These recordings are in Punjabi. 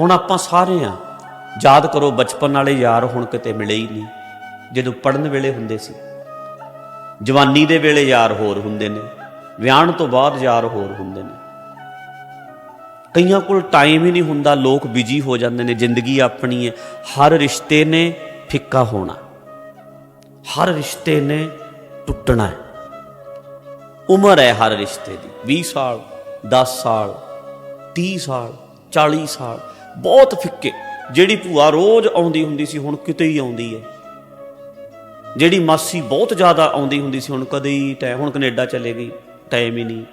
ਹੁਣ ਆਪਾਂ ਸਾਰੇ ਆ ਯਾਦ ਕਰੋ ਬਚਪਨ ਵਾਲੇ ਯਾਰ ਹੁਣ ਕਿਤੇ ਮਿਲੇ ਹੀ ਨਹੀਂ, ਜਦੋਂ ਪੜਨ ਵੇਲੇ ਹੁੰਦੇ ਸੀ। ਜਵਾਨੀ ਦੇ ਵੇਲੇ ਯਾਰ ਹੋਰ ਹੁੰਦੇ ਨੇ, ਵਿਆਹਣ ਤੋਂ ਬਾਅਦ ਯਾਰ ਹੋਰ ਹੁੰਦੇ ਨੇ। ਕਈਆਂ ਕੋਲ ਟਾਈਮ ਹੀ ਨਹੀਂ ਹੁੰਦਾ, ਲੋਕ ਬਿਜ਼ੀ ਹੋ ਜਾਂਦੇ ਨੇ, ਜ਼ਿੰਦਗੀ ਆਪਣੀ ਹੈ, ਹਰ ਰਿਸ਼ਤੇ ਨੇ ਫਿੱਕਾ ਹੋਣਾ। ਹਰ ਰਿਸ਼ਤੇ ਨੇ ਟੁੱਟਣਾ ਹੈ। ਉਮਰ ਹੈ ਹਰ ਰਿਸ਼ਤੇ ਦੀ 20 ਸਾਲ 10 ਸਾਲ 30 ਸਾਲ 40 ਸਾਲ ਬਹੁਤ ਫਿੱਕੇ। ਜਿਹੜੀ ਭੂਆ ਰੋਜ਼ ਆਉਂਦੀ ਹੁੰਦੀ ਸੀ, ਹੁਣ ਕਿਤੇ ਹੀ ਆਉਂਦੀ ਹੈ। ਜਿਹੜੀ ਮਾਸੀ ਬਹੁਤ ਜ਼ਿਆਦਾ ਆਉਂਦੀ ਹੁੰਦੀ ਸੀ, ਹੁਣ ਕਦੇ ਹੀ ਟਾਈਮ ਹੁਣ ਕੈਨੇਡਾ ਚਲੇ ਗਈ, ਟਾਈਮ ਹੀ ਨਹੀਂ,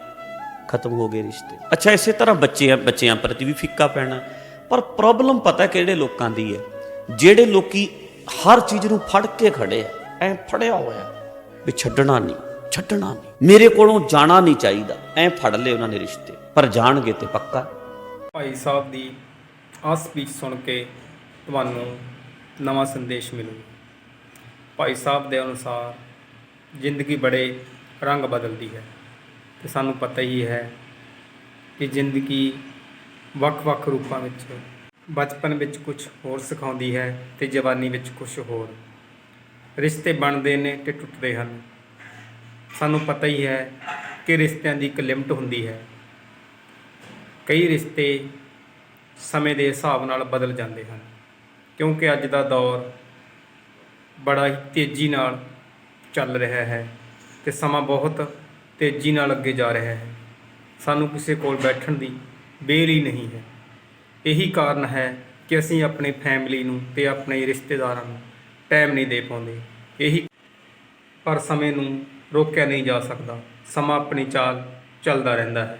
ਖਤਮ ਹੋ ਗਏ ਰਿਸ਼ਤੇ। ਅੱਛਾ, ਇਸੇ ਤਰ੍ਹਾਂ ਬੱਚੇ ਬੱਚਿਆਂ ਪ੍ਰਤੀ ਵੀ ਫਿੱਕਾ ਪੈਣਾ। ਪਰ ਪ੍ਰੋਬਲਮ ਪਤਾ ਕਿਹੜੇ ਲੋਕਾਂ ਦੀ ਹੈ? ਜਿਹੜੇ ਲੋਕੀ ਹਰ ਚੀਜ਼ ਨੂੰ ਫੜ ਕੇ ਖੜੇ ਆ, ਐ ਫੜਿਆ ਹੋਇਆ ਵੀ ਛੱਡਣਾ ਨਹੀਂ ਛੱਡਣਾ ਨਹੀਂ। ਮੇਰੇ ਕੋਲੋਂ ਜਾਣਾ ਨਹੀਂ ਚਾਹੀਦਾ, ਐ ਫੜ ਲਏ ਉਹਨਾਂ ਨੇ ਰਿਸ਼ਤੇ। ਪਰ ਜਾਣਗੇ ਤੇ ਪੱਕਾ। ਭਾਈ ਸਾਹਿਬ ਦੀ ਆਹ ਸਪੀਚ ਸੁਣ ਕੇ ਤੁਹਾਨੂੰ ਨਵਾਂ ਸੰਦੇਸ਼ ਮਿਲੂ। ਭਾਈ ਸਾਹਿਬ ਦੇ ਅਨੁਸਾਰ ਜ਼ਿੰਦਗੀ ਬੜੇ ਰੰਗ ਬਦਲਦੀ ਹੈ ਤੇ ਸਾਨੂੰ ਪਤਾ ਹੀ ਹੈ ਕਿ ਜ਼ਿੰਦਗੀ ਵੱਖ-ਵੱਖ ਰੂਪਾਂ ਵਿੱਚ, ਬਚਪਨ ਵਿੱਚ ਕੁਝ ਹੋਰ ਸਿਖਾਉਂਦੀ ਹੈ ਤੇ ਜਵਾਨੀ ਵਿੱਚ ਕੁਝ ਹੋਰ। ਰਿਸ਼ਤੇ ਬਣਦੇ ਨੇ ਤੇ ਟੁੱਟਦੇ ਹਨ। ਸਾਨੂੰ ਪਤਾ ਹੀ ਹੈ ਕਿ ਰਿਸ਼ਤਿਆਂ ਦੀ ਇੱਕ ਲਿਮਟ ਹੁੰਦੀ ਹੈ। ਕਈ ਰਿਸ਼ਤੇ ਸਮੇਂ ਦੇ ਹਿਸਾਬ ਨਾਲ ਬਦਲ ਜਾਂਦੇ ਹਨ। ਕਿਉਂਕਿ ਅੱਜ ਦਾ ਦੌਰ ਬੜਾ ਹੀ ਤੇਜ਼ੀ ਨਾਲ ਚੱਲ ਰਿਹਾ ਹੈ ਤੇ ਸਮਾਂ ਬਹੁਤ ਤੇਜ਼ੀ ਨਾਲ ਅੱਗੇ ਜਾ ਰਿਹਾ ਹੈ। ਸਾਨੂੰ ਕਿਸੇ ਕੋਲ ਬੈਠਣ ਦੀ ਬੇਲ ਹੀ ਨਹੀਂ ਹੈ। ਇਹੀ ਕਾਰਨ ਹੈ ਕਿ ਅਸੀਂ ਆਪਣੀ ਫੈਮਿਲੀ ਨੂੰ ਤੇ ਆਪਣੇ ਰਿਸ਼ਤੇਦਾਰਾਂ ਨੂੰ ਟਾਈਮ ਨਹੀਂ ਦੇ ਪਾਉਂਦੇ। ਇਹੀ ਪਰ ਸਮੇਂ ਨੂੰ ਰੋਕਿਆ ਨਹੀਂ ਜਾ ਸਕਦਾ। ਸਮਾਂ ਆਪਣੀ ਚਾਲ ਚੱਲਦਾ ਰਹਿੰਦਾ ਹੈ।